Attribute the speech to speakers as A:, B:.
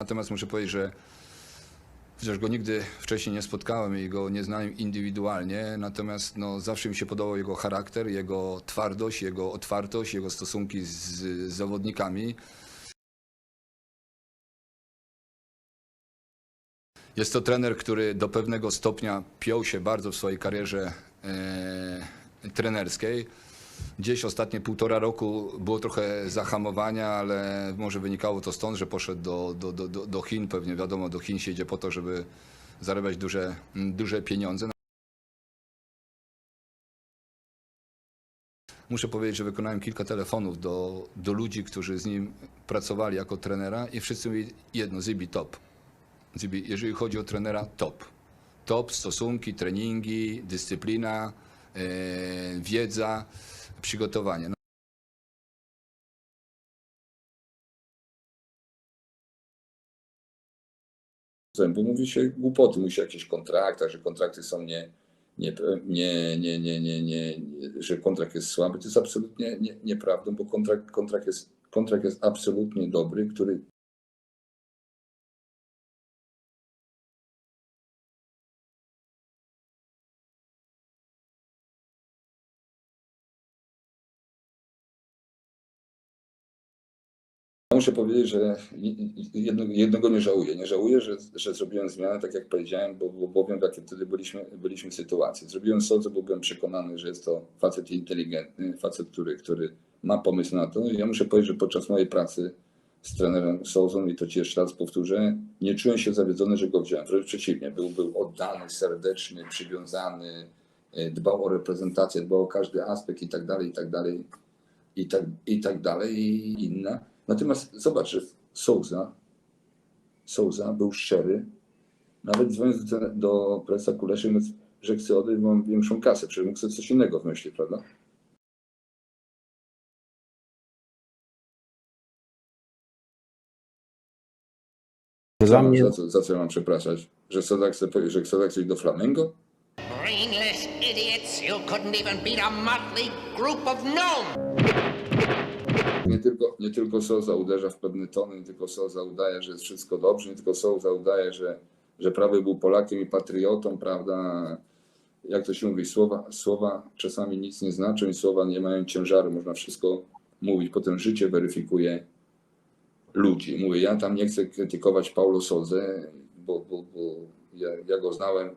A: Natomiast muszę powiedzieć, że chociaż go nigdy wcześniej nie spotkałem i go nie znałem indywidualnie, natomiast no, zawsze mi się podobał jego charakter, jego twardość, jego otwartość, jego stosunki z, z zawodnikami. Jest to trener, który do pewnego stopnia piął się bardzo w swojej karierze e, trenerskiej. Gdzieś ostatnie półtora roku było trochę zahamowania, ale może wynikało to stąd, że poszedł do, do, do, do- Chin. Pewnie wiadomo, do Chin się idzie po to, żeby zarabiać duże, duże pieniądze. Muszę powiedzieć, że wykonałem kilka telefonów do, do ludzi, którzy z nim pracowali jako trenera i wszyscy mówili jedno, Zibi top. Zibi, jeżeli chodzi o trenera, top. Top, stosunki, treningi, dyscyplina, e, wiedza, przygotowanie. No,
B: bo mówi się głupoty, mówi się o jakichś kontraktach, że kontrakty są nie, nie, nie, nie, nie, nie, nie, że kontrakt jest słaby. To jest absolutnie nie, nieprawdą, bo kontrakt, kontrakt, jest, kontrakt jest absolutnie dobry, który Muszę powiedzieć, że jedno, jednego nie żałuję. Nie żałuję, że, że zrobiłem zmianę, tak jak powiedziałem, bo, bo w jakiej wtedy byliśmy, byliśmy sytuacji. Zrobiłem Sodzę, bo byłem przekonany, że jest to facet inteligentny, facet, który, który ma pomysł na to. I ja muszę powiedzieć, że podczas mojej pracy z trenerem Sozą, i to ci jeszcze raz powtórzę, nie czułem się zawiedzony, że go wziąłem. Wręcz przeciwnie, był, był oddany, serdeczny, przywiązany, e, dbał o reprezentację, dbał o każdy aspekt i tak dalej, i tak dalej, i tak, i tak dalej, i inne. Natomiast zobacz, że Souza, Souza był szczery, nawet dzwoniąc do, do prezesa Kuleszy, mówiąc, że chce odejść, bo mam większą kasę, przecież mógł coś innego wymyślić, prawda?
C: Dla mnie
B: Za co, za co ja mam przepraszać? Że Soda chce, że Soda chce iść do Flamengo?
D: Brainless idiots, you couldn't even beat a motley group of gnomes!
B: Nie tylko, nie tylko Souza uderza w pewne tony, nie tylko Souza udaje, że jest wszystko dobrze, nie tylko Souza udaje, że, że prawie był Polakiem i patriotą, prawda? Jak to się mówi, słowa, słowa czasami nic nie znaczą i słowa nie mają ciężaru, można wszystko mówić, potem życie weryfikuje ludzi. Mówię, ja tam nie chcę krytykować Paulo Sozę, bo, bo, bo ja, ja go znałem